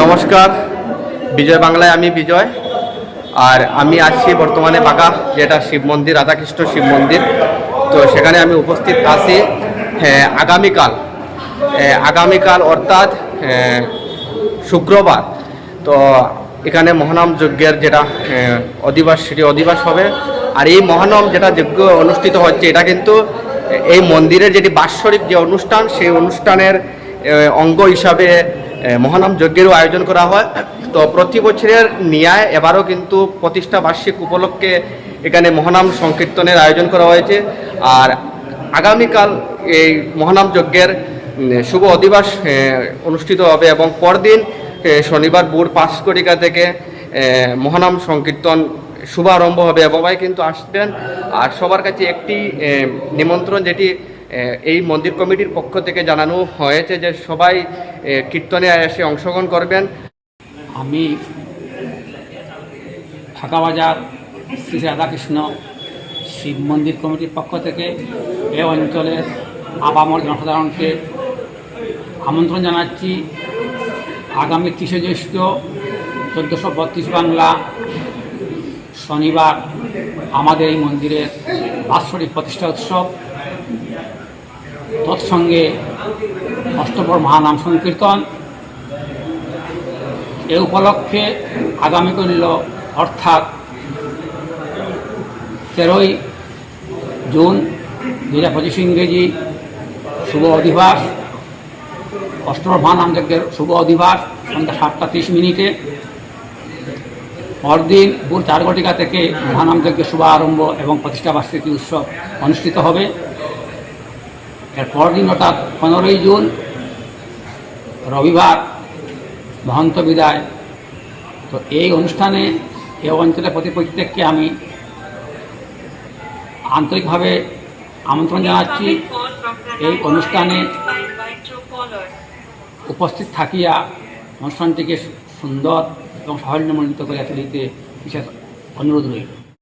নমস্কার। বিজয় বাংলায় আমি বিজয়। আর আমি আছি বর্তমানে বাঁকা যেটা শিব মন্দির রাধাকৃষ্ণ শিব মন্দির। তো সেখানে আমি উপস্থিত আছি হ্যাঁ, আগামীকাল। হ্যাঁ, আগামীকাল অর্থাৎ হ্যাঁ, শুক্রবার। তো এখানে মহানাম যজ্ঞের যেটা অধিবাস সেটি অধিবাস হবে। আর এই মহানাম যেটা যজ্ঞ অনুষ্ঠিত হচ্ছে এটা কিন্তু এই মন্দিরের যেটি বাৎসরিক যে অনুষ্ঠান সেই অনুষ্ঠানের অঙ্গ হিসাবে মহানাম যজ্ঞেরও আয়োজন করা হয়। তো প্রতি বছরের নিয়ায় এবারও কিন্তু প্রতিষ্ঠা বার্ষিক উপলক্ষে এখানে মহানাম সংকীর্তনের আয়োজন করা হয়েছে। আর আগামীকাল এই মহানাম যজ্ঞের শুভ অধিবাস অনুষ্ঠিত হবে এবং পরদিন শনিবার ভোর পাঁচকটিকা থেকে মহানাম সংকীর্তন শুভারম্ভ হবে। সবাই কিন্তু আসবেন। আর সবার কাছে একটি নিমন্ত্রণ যেটি এই মন্দির কমিটির পক্ষ থেকে জানানো হয়েছে যে সবাই কীর্তনে এসে অংশগ্রহণ করবেন। আমি ফাঁকাবাজার শ্রী রাধাকৃষ্ণ শিব মন্দির কমিটির পক্ষ থেকে এ অঞ্চলের আবামর জনসাধারণকে আমন্ত্রণ জানাচ্ছি। আগামী তিরিশে জ্যৈষ্ঠ চোদ্দোশো বত্রিশ বাংলা শনিবার আমাদের এই মন্দিরের বাৎসরিক প্রতিষ্ঠা উৎসব। তৎসঙ্গে অষ্টপর মহানাম সংকীর্তন। এ উপলক্ষে আগামী করল অর্থাৎ তেরোই জুন দু হাজার পঁচিশ ইংরেজি শুভ অধিবাস অষ্টম মহানাম যজ্ঞের শুভ অধিবাস, সন্ধ্যা সাতটা তিরিশ মিনিটে। পরদিন ভোর চার ঘটিকা থেকে মহানাম যজ্ঞের শুভ আরম্ভ এবং প্রতিষ্ঠা বার্ষিকী উৎসব অনুষ্ঠিত হবে। এর পরদিন অর্থাৎ পনেরোই জুন রবিবার মহন্ত বিদায়। তো এই অনুষ্ঠানে এই অঞ্চলের প্রতি প্রত্যেককে আমি আন্তরিকভাবে আমন্ত্রণ জানাচ্ছি। এই অনুষ্ঠানে উপস্থিত থাকিয়া অনুষ্ঠানটিকে সুন্দর এবং সাফল্যমণ্ডিত করে তুলিতে বিশেষ অনুরোধ রইল।